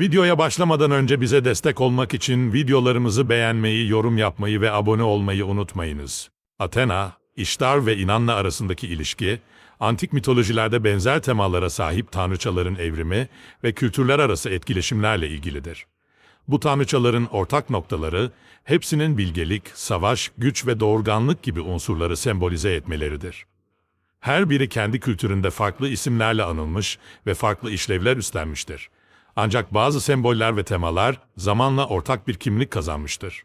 Videoya başlamadan önce bize destek olmak için videolarımızı beğenmeyi, yorum yapmayı ve abone olmayı unutmayınız. Athena, İştar ve İnanna arasındaki ilişki, antik mitolojilerde benzer temalara sahip tanrıçaların evrimi ve kültürler arası etkileşimlerle ilgilidir. Bu tanrıçaların ortak noktaları, hepsinin bilgelik, savaş, güç ve doğurganlık gibi unsurları sembolize etmeleridir. Her biri kendi kültüründe farklı isimlerle anılmış ve farklı işlevler üstlenmiştir. Ancak bazı semboller ve temalar zamanla ortak bir kimlik kazanmıştır.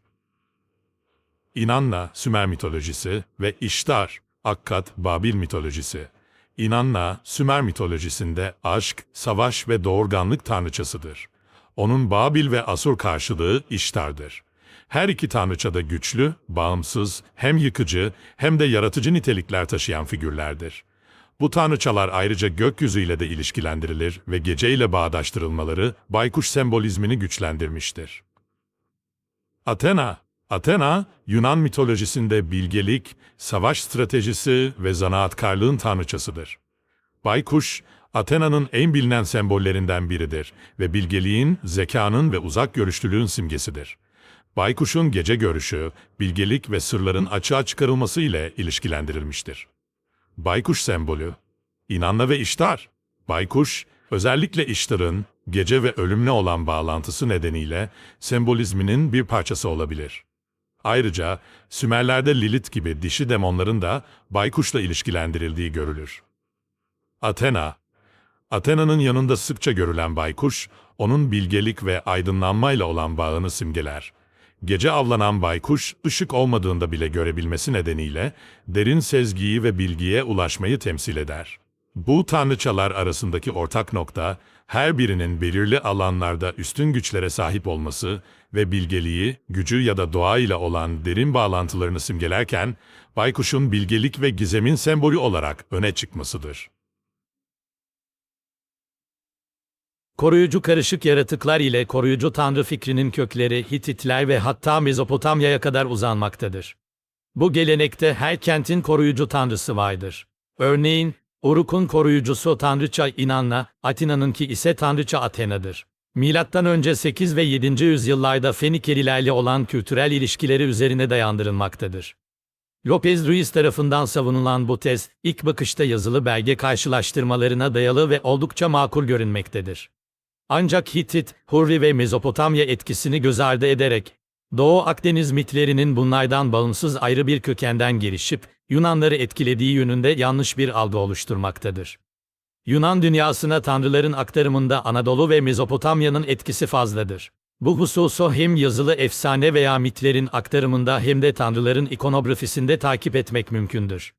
İnanna, Sümer mitolojisi ve İştar, Akkad, Babil mitolojisi. İnanna, Sümer mitolojisinde aşk, savaş ve doğurganlık tanrıçasıdır. Onun Babil ve Asur karşılığı İştar'dır. Her iki tanrıça da güçlü, bağımsız, hem yıkıcı hem de yaratıcı nitelikler taşıyan figürlerdir. Bu tanrıçalar ayrıca gökyüzüyle de ilişkilendirilir ve geceyle bağdaştırılmaları baykuş sembolizmini güçlendirmiştir. Athena, Athena, Yunan mitolojisinde bilgelik, savaş stratejisi ve zanaatkarlığın tanrıçasıdır. Baykuş, Athena'nın en bilinen sembollerinden biridir ve bilgeliğin, zekanın ve uzak görüşlülüğün simgesidir. Baykuş'un gece görüşü, bilgelik ve sırların açığa çıkarılması ile ilişkilendirilmiştir. Baykuş sembolü, İnanla ve İştar. Baykuş, özellikle İştar'ın gece ve ölümle olan bağlantısı nedeniyle sembolizminin bir parçası olabilir. Ayrıca Sümerler'de Lilith gibi dişi demonların da baykuşla ilişkilendirildiği görülür. Athena, Athena'nın yanında sıkça görülen baykuş, onun bilgelik ve aydınlanmayla olan bağını simgeler. Gece avlanan baykuş, ışık olmadığında bile görebilmesi nedeniyle derin sezgiyi ve bilgiye ulaşmayı temsil eder. Bu tanrıçalar arasındaki ortak nokta, her birinin belirli alanlarda üstün güçlere sahip olması ve bilgeliği, gücü ya da doğa ile olan derin bağlantılarını simgelerken, baykuşun bilgelik ve gizemin sembolü olarak öne çıkmasıdır. Koruyucu karışık yaratıklar ile koruyucu tanrı fikrinin kökleri Hititler ve hatta Mezopotamya'ya kadar uzanmaktadır. Bu gelenekte her kentin koruyucu tanrısı vardır. Örneğin, Uruk'un koruyucusu tanrıça İnanna, Atina'nınki ise tanrıça Athena'dır. Milattan önce 8 ve 7. yüzyıllarda Fenikelilerle olan kültürel ilişkileri üzerine dayandırılmaktadır. Lopez Ruiz tarafından savunulan bu tez, ilk bakışta yazılı belge karşılaştırmalarına dayalı ve oldukça makul görünmektedir. Ancak Hitit, Hurri ve Mezopotamya etkisini göz ardı ederek, Doğu Akdeniz mitlerinin bunlardan bağımsız ayrı bir kökenden gelişip, Yunanları etkilediği yönünde yanlış bir algı oluşturmaktadır. Yunan dünyasına tanrıların aktarımında Anadolu ve Mezopotamya'nın etkisi fazladır. Bu hususu hem yazılı efsane veya mitlerin aktarımında hem de tanrıların ikonografisinde takip etmek mümkündür.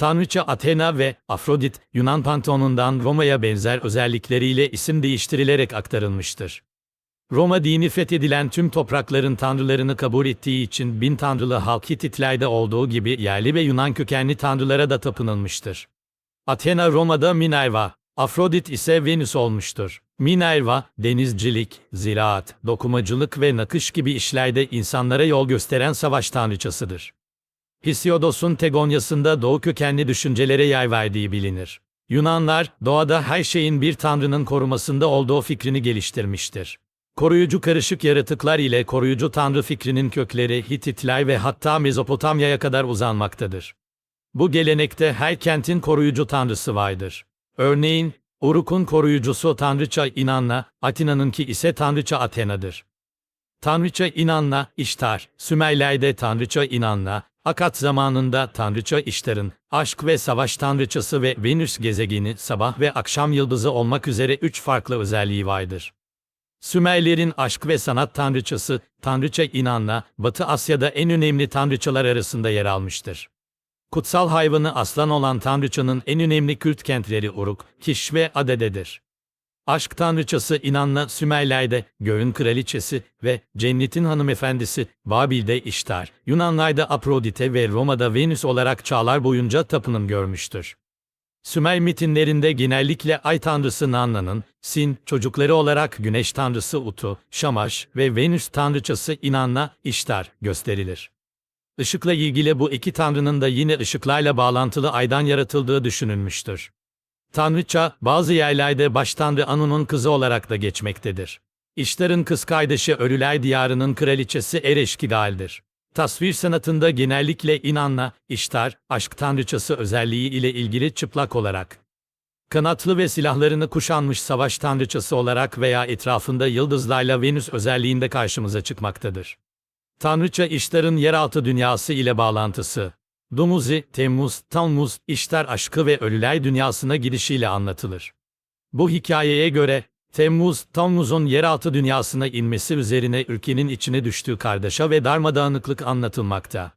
Tanrıça Athena ve Afrodit, Yunan panteonundan Roma'ya benzer özellikleriyle isim değiştirilerek aktarılmıştır. Roma dini fethedilen tüm toprakların tanrılarını kabul ettiği için bin tanrılı halk Hititlerde olduğu gibi yerli ve Yunan kökenli tanrılara da tapınılmıştır. Athena Roma'da Minerva, Afrodit ise Venüs olmuştur. Minerva, denizcilik, ziraat, dokumacılık ve nakış gibi işlerde insanlara yol gösteren savaş tanrıçasıdır. Hesiodos'un Tegonyası'nda doğu kökenli düşüncelere yer verdiği bilinir. Yunanlar, doğada her şeyin bir tanrının korumasında olduğu fikrini geliştirmiştir. Koruyucu karışık yaratıklar ile koruyucu tanrı fikrinin kökleri Hititler ve hatta Mezopotamya'ya kadar uzanmaktadır. Bu gelenekte her kentin koruyucu tanrısı vardır. Örneğin, Uruk'un koruyucusu tanrıça İnanna, Atina'nınki ise tanrıça Athena'dır. Tanrıça İnanna, İştar, Sümerler'de tanrıça İnanna, Akat zamanında tanrıça İştar'ın, aşk ve savaş tanrıçası ve Venüs gezegeni sabah ve akşam yıldızı olmak üzere üç farklı özelliği vardır. Sümerlerin aşk ve sanat tanrıçası, tanrıça İnanna, Batı Asya'da en önemli tanrıçalar arasında yer almıştır. Kutsal hayvanı aslan olan tanrıçanın en önemli kült kentleri Uruk, Kiş ve Adede'dir. Aşk tanrıçası İnanna Sümerler'de göğün kraliçesi ve cennetin hanımefendisi Babil'de İştar, Yunanlar'da Afrodite ve Roma'da Venüs olarak çağlar boyunca tapınım görmüştür. Sümer metinlerinde genellikle ay tanrısı Nanna'nın, Sin, çocukları olarak güneş tanrısı Utu, Şamaş ve Venüs tanrıçası İnanna, İştar gösterilir. Işıkla ilgili bu iki tanrının da yine ışıklarla bağlantılı aydan yaratıldığı düşünülmüştür. Tanrıça, bazı yerlerde baş tanrı Anu'nun kızı olarak da geçmektedir. İştar'ın kız kardeşi Ölüler Diyarı'nın kraliçesi Ereşkidal'dir. Tasvir sanatında genellikle inanla, iştar, aşk tanrıçası özelliği ile ilgili çıplak olarak, kanatlı ve silahlarını kuşanmış savaş tanrıçası olarak veya etrafında yıldızlarla Venüs özelliğinde karşımıza çıkmaktadır. Tanrıça İştar'ın yeraltı dünyası ile bağlantısı, Dumuzi, Temmuz, Tammuz, İştar aşkı ve ölüler dünyasına gidişiyle anlatılır. Bu hikayeye göre, Temmuz, Tammuz'un yeraltı dünyasına inmesi üzerine ülkenin içine düştüğü kargaşa ve darmadağınıklık anlatılmakta.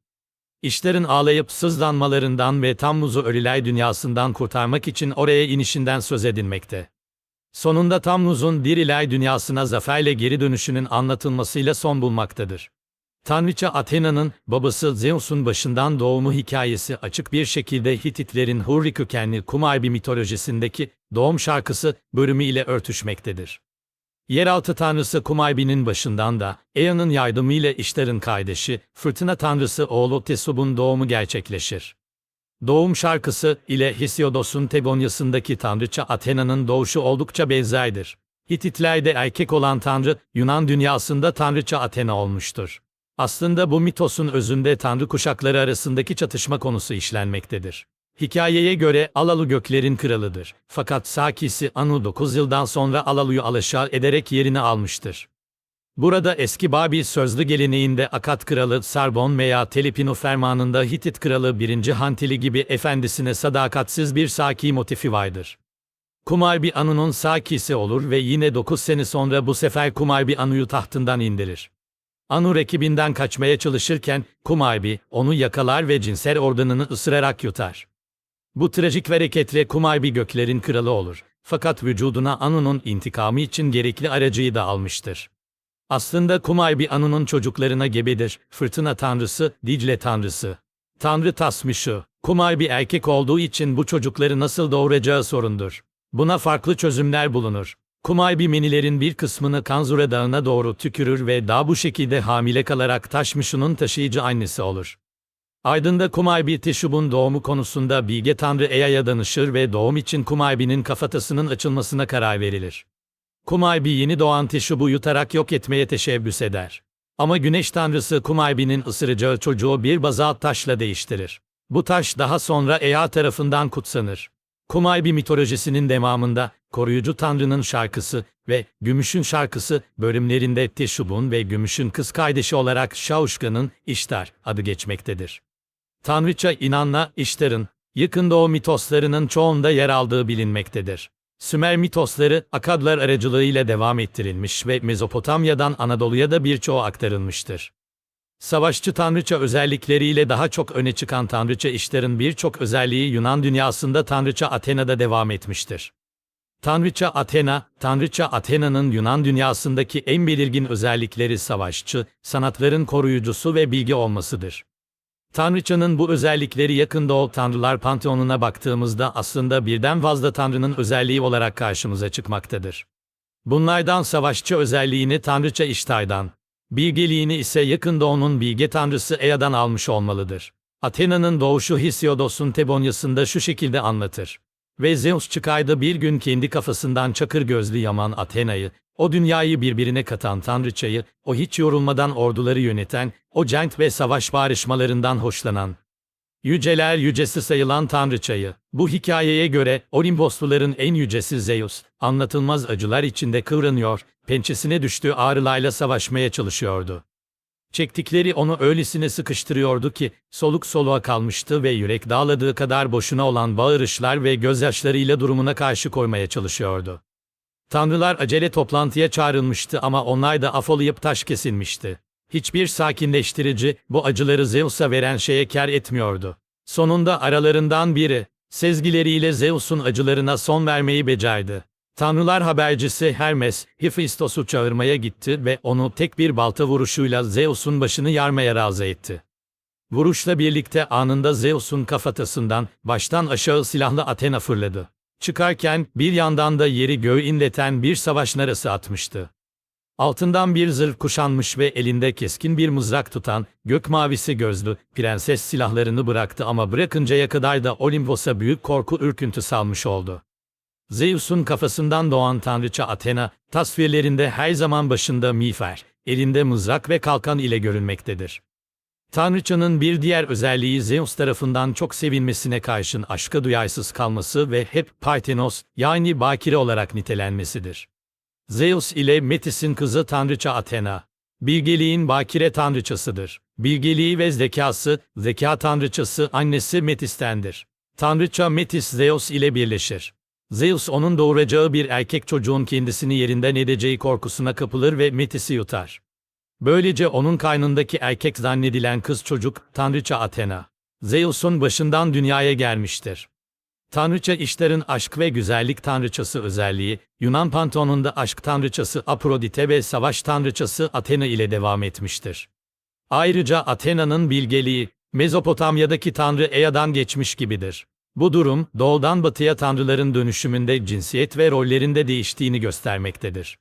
İşlerin ağlayıp sızlanmalarından ve Tammuz'u ölüler dünyasından kurtarmak için oraya inişinden söz edilmekte. Sonunda Tammuz'un diriler dünyasına zaferle geri dönüşünün anlatılmasıyla son bulmaktadır. Tanrıça Athena'nın babası Zeus'un başından doğumu hikayesi açık bir şekilde Hititlerin Hurri kökenli Kumarbi mitolojisindeki doğum şarkısı bölümü ile örtüşmektedir. Yeraltı tanrısı Kumarbi'nin başından da Ea'nın yardımıyla İştar'ın kardeşi, fırtına tanrısı oğlu Tesub'un doğumu gerçekleşir. Doğum şarkısı ile Hesiodos'un Tebonyası'ndaki tanrıça Athena'nın doğuşu oldukça benzerdir. Hititlerde erkek olan tanrı, Yunan dünyasında tanrıça Athena olmuştur. Aslında bu mitosun özünde tanrı kuşakları arasındaki çatışma konusu işlenmektedir. Hikayeye göre Alalu göklerin kralıdır. Fakat Sakisi Anu 9 yıldan sonra Alalu'yu alaşağı ederek yerini almıştır. Burada eski Babil sözlü geleneğinde Akat kralı Sarbon veya Telepinu fermanında Hitit kralı 1. Hantili gibi efendisine sadakatsiz bir Saki motifi vardır. Kumarbi Anu'nun Saki'si olur ve yine 9 sene sonra bu sefer Kumarbi Anu'yu tahtından indirir. Anu rakibinden kaçmaya çalışırken Kumarbi onu yakalar ve cinsel organını ısırarak yutar. Bu trajik hareketle Kumarbi göklerin kralı olur. Fakat vücuduna Anu'nun intikamı için gerekli aracıyı da almıştır. Aslında Kumarbi Anu'nun çocuklarına gebedir, fırtına tanrısı, Dicle tanrısı. Tanrı Tasmış'ı, Kumarbi erkek olduğu için bu çocukları nasıl doğuracağı sorundur. Buna farklı çözümler bulunur. Kumarbi menilerin bir kısmını Kanzura Dağı'na doğru tükürür ve daha bu şekilde hamile kalarak Taşmış'ın taşıyıcı annesi olur. Ardında Kumarbi Teşub'un doğumu konusunda Bilge Tanrı Ea'ya danışır ve doğum için Kumarbi'nin kafatasının açılmasına karar verilir. Kumarbi yeni doğan Teşub'u yutarak yok etmeye teşebbüs eder. Ama Güneş Tanrısı Kumarbi'nin ısıracağı çocuğu bir bazalt taşla değiştirir. Bu taş daha sonra Ea tarafından kutsanır. Kumarbi mitolojisinin devamında Koruyucu Tanrı'nın şarkısı ve Gümüş'ün şarkısı bölümlerinde Teşub'un ve Gümüş'ün kız kardeşi olarak Şauşka'nın İştar adı geçmektedir. Tanrıça inanla İştar'ın yakın doğu mitoslarının çoğunda yer aldığı bilinmektedir. Sümer mitosları Akadlar aracılığıyla devam ettirilmiş ve Mezopotamya'dan Anadolu'ya da birçoğu aktarılmıştır. Savaşçı tanrıça özellikleriyle daha çok öne çıkan tanrıça İştar'ın birçok özelliği Yunan dünyasında tanrıça Athena'da devam etmiştir. Tanrıça Athena, Tanrıça Athena'nın Yunan dünyasındaki en belirgin özellikleri savaşçı, sanatların koruyucusu ve bilgi olmasıdır. Tanrıçanın bu özellikleri yakın doğu tanrılar panteonuna baktığımızda aslında birden fazla tanrının özelliği olarak karşımıza çıkmaktadır. Bunlardan savaşçı özelliğini tanrıça İştar'dan, bilgeliğini ise yakın doğunun bilge tanrısı Ea'dan almış olmalıdır. Athena'nın doğuşu Hesiodos'un Tebonyası'nda şu şekilde anlatır. Ve Zeus çıkaydı bir gün kendi kafasından çakır gözlü Yaman Athena'yı, o dünyayı birbirine katan tanrıçayı, o hiç yorulmadan orduları yöneten, o cenk ve savaş barışmalarından hoşlanan, yüceler yücesi sayılan tanrıçayı. Bu hikayeye göre Olimposluların en yücesi Zeus, anlatılmaz acılar içinde kıvranıyor, pençesine düştüğü ağrılarla savaşmaya çalışıyordu. Çektikleri onu öylesine sıkıştırıyordu ki, soluk soluğa kalmıştı ve yürek dağladığı kadar boşuna olan bağırışlar ve gözyaşlarıyla durumuna karşı koymaya çalışıyordu. Tanrılar acele toplantıya çağrılmıştı ama onlar da afolayıp taş kesilmişti. Hiçbir sakinleştirici, bu acıları Zeus'a veren şeye kar etmiyordu. Sonunda aralarından biri, sezgileriyle Zeus'un acılarına son vermeyi becerdi. Tanrılar habercisi Hermes, Hephaistos'u çağırmaya gitti ve onu tek bir balta vuruşuyla Zeus'un başını yarmaya razı etti. Vuruşla birlikte anında Zeus'un kafatasından baştan aşağı silahlı Athena fırladı. Çıkarken bir yandan da yeri göğü inleten bir savaş narası atmıştı. Altından bir zırh kuşanmış ve elinde keskin bir mızrak tutan, gök mavisi gözlü, prenses silahlarını bıraktı ama bırakıncaya kadar da Olimpos'a büyük korku ürküntü salmış oldu. Zeus'un kafasından doğan tanrıça Athena, tasvirlerinde her zaman başında miğfer, elinde mızrak ve kalkan ile görünmektedir. Tanrıçanın bir diğer özelliği Zeus tarafından çok sevilmesine karşın aşka duyarsız kalması ve hep Parthenos yani bakire olarak nitelenmesidir. Zeus ile Metis'in kızı tanrıça Athena, bilgeliğin bakire tanrıçasıdır. Bilgeliği ve zekası, zeka tanrıçası annesi Metis'tendir. Tanrıça Metis Zeus ile birleşir. Zeus onun doğuracağı bir erkek çocuğun kendisini yerinden edeceği korkusuna kapılır ve Metis'i yutar. Böylece onun karnındaki erkek zannedilen kız çocuk, Tanrıça Athena. Zeus'un başından dünyaya gelmiştir. Tanrıça işlerin aşk ve güzellik tanrıçası özelliği, Yunan panteonunda aşk tanrıçası Afrodite ve savaş tanrıçası Athena ile devam etmiştir. Ayrıca Athena'nın bilgeliği, Mezopotamya'daki tanrı Ea'dan geçmiş gibidir. Bu durum, doğudan batıya tanrıların dönüşümünde cinsiyet ve rollerinde değiştiğini göstermektedir.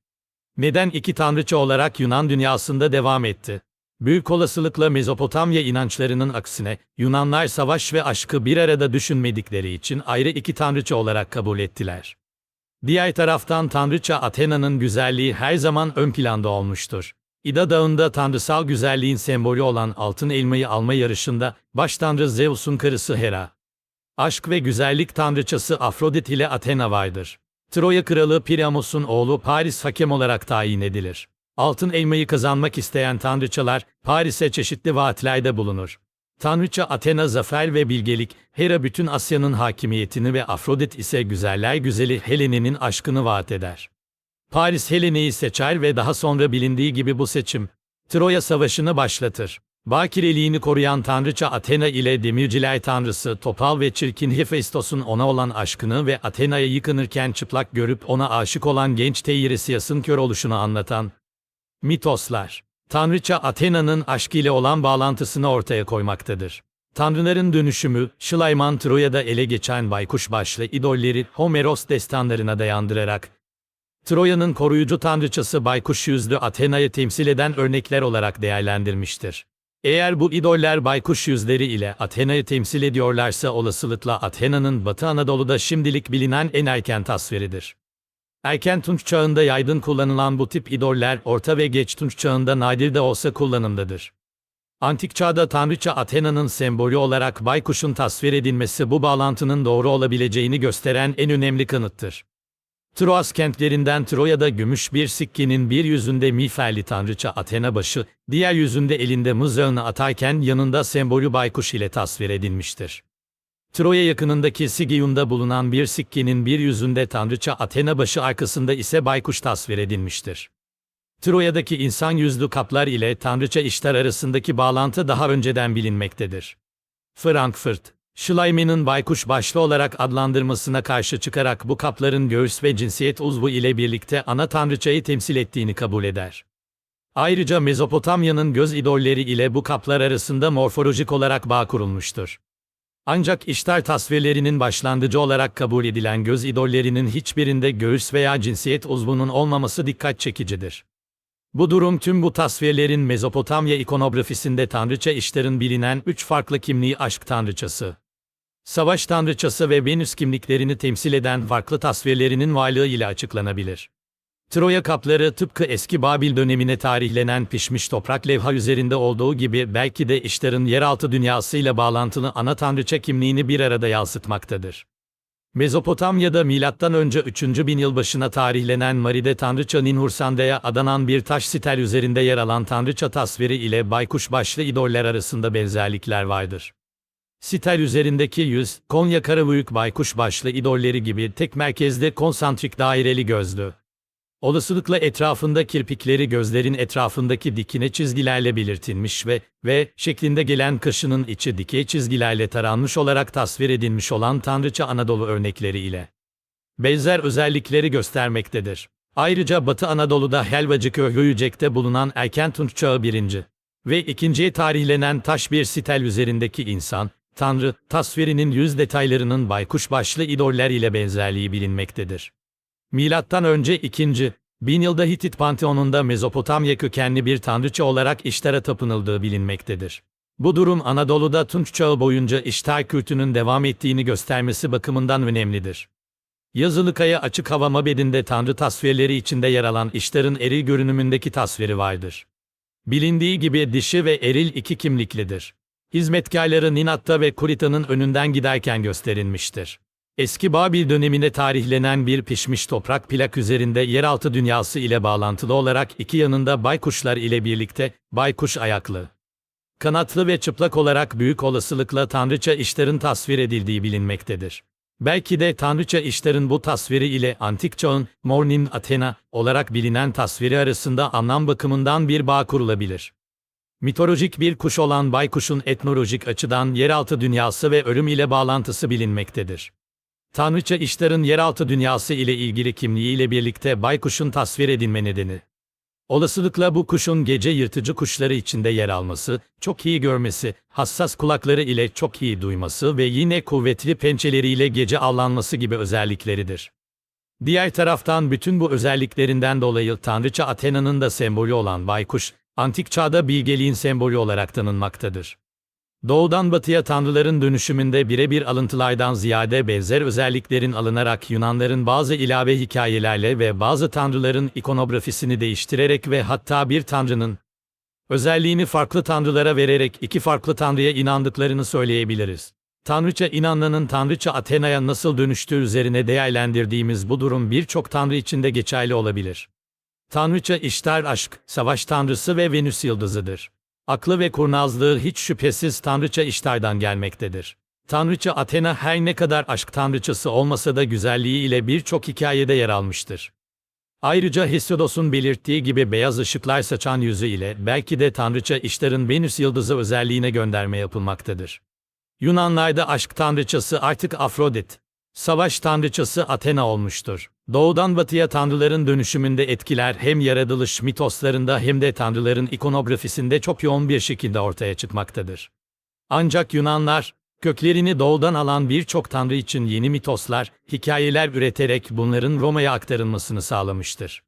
Neden iki tanrıça olarak Yunan dünyasında devam etti? Büyük olasılıkla Mezopotamya inançlarının aksine, Yunanlar savaş ve aşkı bir arada düşünmedikleri için ayrı iki tanrıça olarak kabul ettiler. Diğer taraftan tanrıça Athena'nın güzelliği her zaman ön planda olmuştur. İda Dağı'nda tanrısal güzelliğin sembolü olan altın elmayı alma yarışında, baş tanrı Zeus'un karısı Hera. Aşk ve güzellik tanrıçası Afrodit ile Athena vardır. Troya kralı Priamos'un oğlu Paris hakem olarak tayin edilir. Altın elmayı kazanmak isteyen tanrıçalar Paris'e çeşitli vaatlerde bulunur. Tanrıça Athena zafer ve bilgelik, Hera bütün Asya'nın hakimiyetini ve Afrodit ise güzeller güzeli Helene'nin aşkını vaat eder. Paris Helene'yi seçer ve daha sonra bilindiği gibi bu seçim, Troya Savaşı'nı başlatır. Bakireliğini koruyan tanrıça Athena ile demirciler tanrısı Topal ve çirkin Hephaistos'un ona olan aşkını ve Athena'ya yıkanırken çıplak görüp ona aşık olan genç Teiresias'ın kör oluşunu anlatan mitoslar. Tanrıça Athena'nın aşk ile olan bağlantısını ortaya koymaktadır. Tanrıların dönüşümü, Şılayman Troya'da ele geçen baykuş başlı idolleri Homeros destanlarına dayandırarak, Troya'nın koruyucu tanrıçası baykuş yüzlü Athena'yı temsil eden örnekler olarak değerlendirmiştir. Eğer bu idoller baykuş yüzleri ile Athena'yı temsil ediyorlarsa olasılıkla Athena'nın Batı Anadolu'da şimdilik bilinen en erken tasviridir. Erken Tunç çağında yaygın kullanılan bu tip idoller Orta ve Geç Tunç çağında nadir de olsa kullanımdadır. Antik çağda tanrıça Athena'nın sembolü olarak baykuşun tasvir edilmesi bu bağlantının doğru olabileceğini gösteren en önemli kanıttır. Troas kentlerinden Troya'da gümüş bir sikkenin bir yüzünde miğferli tanrıça Athena başı, diğer yüzünde elinde mızrağını atarken yanında sembolü baykuş ile tasvir edilmiştir. Troya yakınındaki Sigiyun'da bulunan bir sikkenin bir yüzünde tanrıça Athena başı arkasında ise baykuş tasvir edilmiştir. Troya'daki insan yüzlü kaplar ile tanrıça işler arasındaki bağlantı daha önceden bilinmektedir. Frankfurt, Schleimann'ın baykuş başlı olarak adlandırmasına karşı çıkarak bu kapların göğüs ve cinsiyet uzvu ile birlikte ana tanrıçayı temsil ettiğini kabul eder. Ayrıca Mezopotamya'nın göz idolleri ile bu kaplar arasında morfolojik olarak bağ kurulmuştur. Ancak iştar tasvirlerinin başlangıcı olarak kabul edilen göz idollerinin hiçbirinde göğüs veya cinsiyet uzvunun olmaması dikkat çekicidir. Bu durum tüm bu tasvirlerin Mezopotamya ikonografisinde tanrıça işlerin bilinen üç farklı kimliği aşk tanrıçası, savaş tanrıçası ve Venüs kimliklerini temsil eden farklı tasvirlerinin varlığı ile açıklanabilir. Troya kapları tıpkı eski Babil dönemine tarihlenen pişmiş toprak levha üzerinde olduğu gibi belki de işlerin yeraltı dünyasıyla bağlantılı ana tanrıça kimliğini bir arada yansıtmaktadır. Mezopotamya'da milattan önce 3. bin yıl başına tarihlenen Maride tanrıça Ninhursande'ye adanan bir taş sitel üzerinde yer alan tanrıça tasviri ile baykuş başlı idoller arasında benzerlikler vardır. Sitel üzerindeki yüz, Konya Karabüyük baykuş başlı idolleri gibi tek merkezde konsantrik daireli gözlü. Olasılıkla etrafında kirpikleri gözlerin etrafındaki dikine çizgilerle belirtilmiş ve ve şeklinde gelen kaşının içi dikey çizgilerle taranmış olarak tasvir edilmiş olan Tanrıça Anadolu örnekleri ile benzer özellikleri göstermektedir. Ayrıca Batı Anadolu'da Helvacıköy Höyücek'te bulunan erken Tunç Çağı 1. ve 2. tarihlenen taş bir sitel üzerindeki insan, Tanrı, tasvirinin yüz detaylarının baykuş başlı idoller ile benzerliği bilinmektedir. Milattan önce 2. bin yılda Hitit Panteonunda Mezopotamya kökenli bir tanrıça olarak İştar'a tapınıldığı bilinmektedir. Bu durum Anadolu'da Tunç Çağı boyunca İştar kültünün devam ettiğini göstermesi bakımından önemlidir. Yazılı kaya açık hava mabedinde tanrı tasvirleri içinde yer alan işlerin eril görünümündeki tasviri vardır. Bilindiği gibi dişi ve eril iki kimliklidir. Hizmetkarları Ninat'ta ve Kurita'nın önünden giderken gösterilmiştir. Eski Babil dönemine tarihlenen bir pişmiş toprak plak üzerinde yeraltı dünyası ile bağlantılı olarak iki yanında baykuşlar ile birlikte baykuş ayaklı. Kanatlı ve çıplak olarak büyük olasılıkla tanrıça işlerin tasvir edildiği bilinmektedir. Belki de tanrıça işlerin bu tasviri ile antik çağın Mornin Athena olarak bilinen tasviri arasında anlam bakımından bir bağ kurulabilir. Mitolojik bir kuş olan baykuşun etnolojik açıdan yeraltı dünyası ve ölüm ile bağlantısı bilinmektedir. Tanrıça işlerin yeraltı dünyası ile ilgili kimliği ile birlikte baykuşun tasvir edilme nedeni. Olasılıkla bu kuşun gece yırtıcı kuşları içinde yer alması, çok iyi görmesi, hassas kulakları ile çok iyi duyması ve yine kuvvetli pençeleriyle gece avlanması gibi özellikleridir. Diğer taraftan bütün bu özelliklerinden dolayı Tanrıça Athena'nın da sembolü olan baykuş, antik çağda bilgeliğin sembolü olarak tanınmaktadır. Doğudan batıya tanrıların dönüşümünde birebir alıntılardan ziyade benzer özelliklerin alınarak Yunanların bazı ilave hikayelerle ve bazı tanrıların ikonografisini değiştirerek ve hatta bir tanrının özelliğini farklı tanrılara vererek iki farklı tanrıya inandıklarını söyleyebiliriz. Tanrıça inanlanın Tanrıça Athena'ya nasıl dönüştüğü üzerine değerlendirdiğimiz bu durum birçok tanrı içinde geçerli olabilir. Tanrıça işler aşk, savaş tanrısı ve Venüs yıldızıdır. Aklı ve kurnazlığı hiç şüphesiz Tanrıça İştar'dan gelmektedir. Tanrıça Athena her ne kadar aşk tanrıçası olmasa da güzelliği ile birçok hikayede yer almıştır. Ayrıca Hesiodos'un belirttiği gibi beyaz ışıklar saçan yüzü ile belki de Tanrıça İştar'ın Venüs yıldızı özelliğine gönderme yapılmaktadır. Yunanlarda aşk tanrıçası artık Afrodit, savaş tanrıçası Athena olmuştur. Doğudan batıya tanrıların dönüşümünde etkiler hem yaratılış mitoslarında hem de tanrıların ikonografisinde çok yoğun bir şekilde ortaya çıkmaktadır. Ancak Yunanlar, köklerini doğudan alan birçok tanrı için yeni mitoslar, hikayeler üreterek bunların Roma'ya aktarılmasını sağlamıştır.